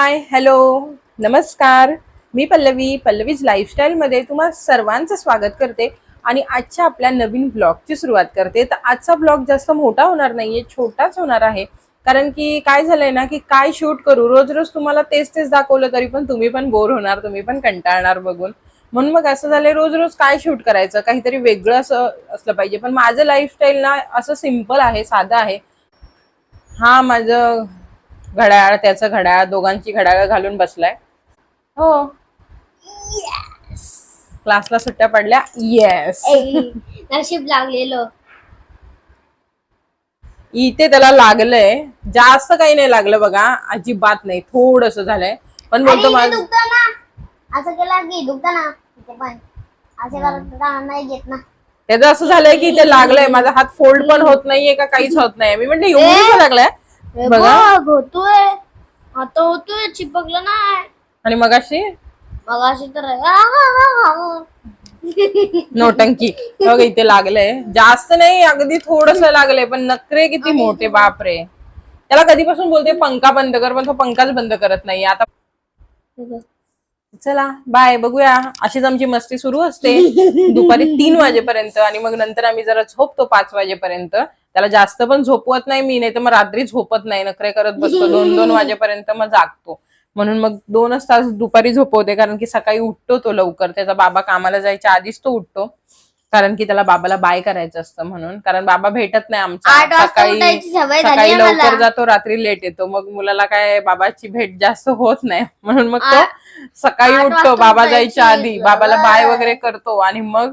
Hi hello नमस्कार. मी पल्लवी पल्लवीज लाईफस्टाईलमध्ये तुम्हा सर्वांचं स्वागत करते आणि आजच्या आपल्या नवीन ब्लॉगची सुरुवात करते. तर आजचा ब्लॉग जास्त मोठा होणार नाहीये छोटाच होणार आहे. कारण की काय झालंय ना की काय शूट करू रोज रोज तुम्हाला तेच तेच दाखवलं तरी पण तुम्ही पण बोर होणार तुम्ही पण कंटाळणार बघून. म्हणून मग असं झालंय रोज रोज काय शूट करायचं? काहीतरी वेगळं असं असलं पाहिजे. पण माझं लाईफस्टाईल ना असं सिंपल आहे साधं आहे. हा माझं घड्याळ त्याचं घड्याळ दोघांची घड्याळ घालून बसलाय. हो. क्लासला सुट्ट्या पडल्या? येस नशीब लागलेलं. इथे त्याला लागलंय. जास्त काही नाही लागलं बघा. अजिबात नाही. थोडस झालंय. पण बोलतो माझ इथे असं केलं की दुखतं ना. इथे पण. असं करत राहणार नाही घेत ना. त्याचं असं झालंय की ते लागलंय. माझा हात फोल्ड पण होत नाहीये का काहीच होत नाही मी म्हणते एवढं लागलंय? बघा. बघ, होतोय. आता होतोय चिपकलं नाही. आणि मगाशी? मग अशी तर आ, आ, आ, आ. नोटंकी. बघ इथे लागलंय. जास्त नाही अगदी थोडस लागलंय पण नखरे किती मोठे बापरे. त्याला कधीपासून बोलते पंखा बंद कर पण तो पंखाच बंद करत नाही. आता चला बाय बघूया. अशीच आमची मस्ती सुरू असते. दुपारी तीन वाजेपर्यंत आणि मग नंतर आम्ही जरा झोपतो पाच वाजेपर्यंत. त्याला जास्त पण झोपवत नाही मी नाही तर मग रात्री झोपत नाही. नखरे करत बसतो. दोन दोन वाजेपर्यंत मग जागतो. म्हणून मग दोनच तास दुपारी झोपवते. कारण की सकाळी उठतो तो लवकर. त्याचा बाबा कामाला जायच्या आधीच तो उठतो. कारण की त्याला बाबाला बाय करायचं असतं म्हणून. कारण बाबा भेटत नाही आमचा. आठ वाजता सकाळी सकाळी लवकर. जातो रात्री लेट येतो. मग मुलाला काय बाबाची भेट जास्त होत नाही. म्हणून मग तो सकाळी उठतो. बाबा जायच्या आधी. बाबाला. बाय वगैरे करतो. आणि मग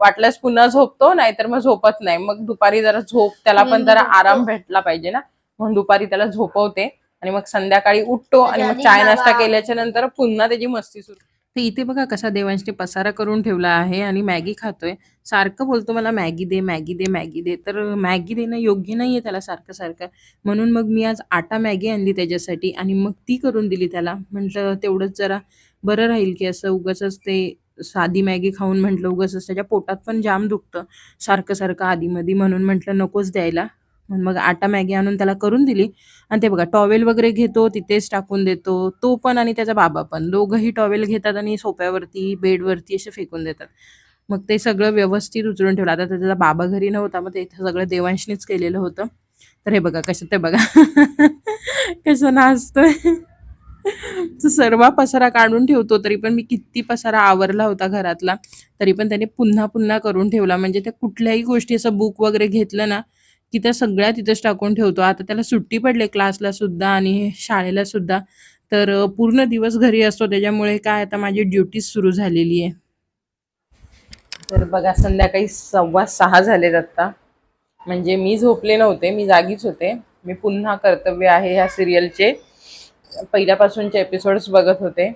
वाटल्यास पुन्हा झोपतो नाहीतर मग झोपत नाही. मग दुपारी जरा झोप त्याला पण जरा आराम भेटला पाहिजे ना. म्हणून दुपारी त्याला झोपवते आणि मग संध्याकाळी उठतो आणि मग चाय नाश्ता. केल्याच्यानंतर पुन्हा त्याची मस्ती सुरू. तर इथे बघा कसा देवांशने पसारा करून ठेवला आहे आणि मॅगी खातोय. सारखं बोलतो मला मॅगी दे मॅगी दे मॅगी दे. तर मॅगी देणं योग्य नाहीये त्याला सारखं सारखं म्हणून मग मी आज आटा मॅगी आणली त्याच्यासाठी आणि मग ती करून दिली त्याला. म्हटलं तेवढंच जरा बरं राहील की असं उगाच ते साधी मॅगी खाऊन म्हटलं उगस त्याच्या पोटात पण जाम दुखतं. सारखं सारखं आधीमधी म्हणून म्हटलं नकोच द्यायला. म्हणून मग आटा मॅगी आणून त्याला करून दिली. आणि ते बघा टॉवेल वगैरे घेतो तिथेच टाकून देतो. तो पण आणि त्याचा बाबा पण. दोघंही टॉवेल घेतात आणि सोप्यावरती बेडवरती असे फेकून देतात. मग ते सगळं व्यवस्थित उचलून ठेवलं. आता त्याचा बाबा घरी नव्हता मग ते इथं सगळं देवांशनीच केलेलं होतं. तर हे बघा कसं ते बघा. कसं नाचतोय. सर्व पसारा काढून ठेवतो तरी पण मी किती पसारा आवरला होता घरातला तरी पण त्याने पुन्हा पुन्हा करून ठेवला. म्हणजे त्या कुठल्याही गोष्टी असं बुक वगैरे घेतलं ना की त्या सगळ्या तिथेच टाकून ठेवतो. आता त्याला सुट्टी पडले क्लासला सुद्धा आणि शाळेला सुद्धा तर पूर्ण दिवस घरी असतो. त्याच्यामुळे काय आता माझी ड्युटी सुरू झालेली आहे. तर बघा संध्याकाळी सव्वा सहा झालेत आता. म्हणजे मी झोपले नव्हते मी जागीच होते. मी पुन्हा कर्तव्य आहे ह्या सिरियलचे पहिल्यापासूनचे एपिसोड्स बघत होते.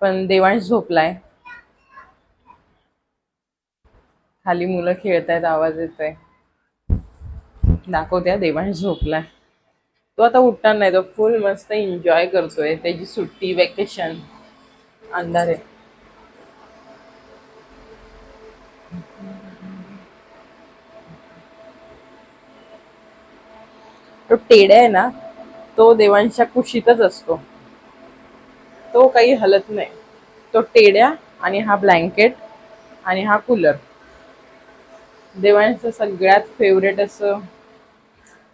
पण देवांश झोपलाय. खाली मुलं खेळतायत आवाज येतोय. दाखवत्या देवांश झोपलाय. तो आता उठणार नाही तो फुल मस्त एन्जॉय करतोय. त्याची सुट्टी वेकेशन अंधार आहे. तो टेड्या आहे ना तो देवांच्या कुशीतच असतो. तो काही हलत नाही. तो टेड्या आणि हा ब्लँकेट आणि हा कूलर. देवांचं सगळ्यात फेवरेट असं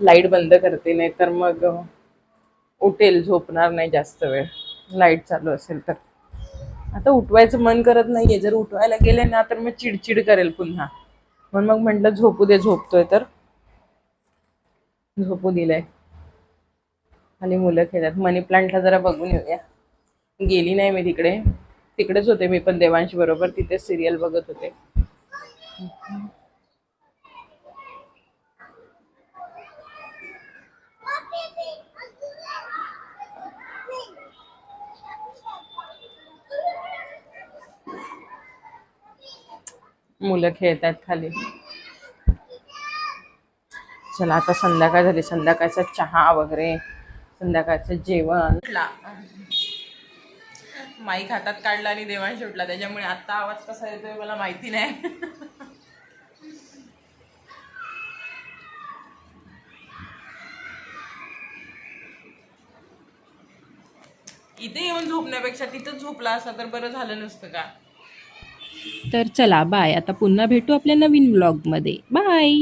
लाइट बंद करते नाही तर मग उठेल झोपणार नाही जास्त वेळ. लाइट चालू असेल तर. आता उठवायचं मन करत नाहीये. जर उठवायला गेले ना तर मी चिडचिड करेल पुन्हा. म्हणून मग म्हटलं झोपू दे झोपतोय तर. झोपू दिलंय. खाली मुलं खेळतात. मनी प्लांटला जरा बघून येऊया. गेली नाही मी तिकडे. तिकडेच होते मी पण देवांशी बरोबर. तिथे सिरियल बघत होते. मुलं खेळतात खाली. चला आता संध्याकाळ झाली. संध्याकाळचा चहा वगैरे. संध्याकाळचं जेवण. माईक हातात काढला आणि देवांश उठला. त्याच्यामुळे आता आवाज कसा येतोय मला माहिती नाही. इथे येऊन झोपण्यापेक्षा तिथंच झोपला असता तर बरं झालं नसतं का? तर चला बाय आता पुन्हा भेटू आपल्या नवीन ब्लॉगमध्ये बाय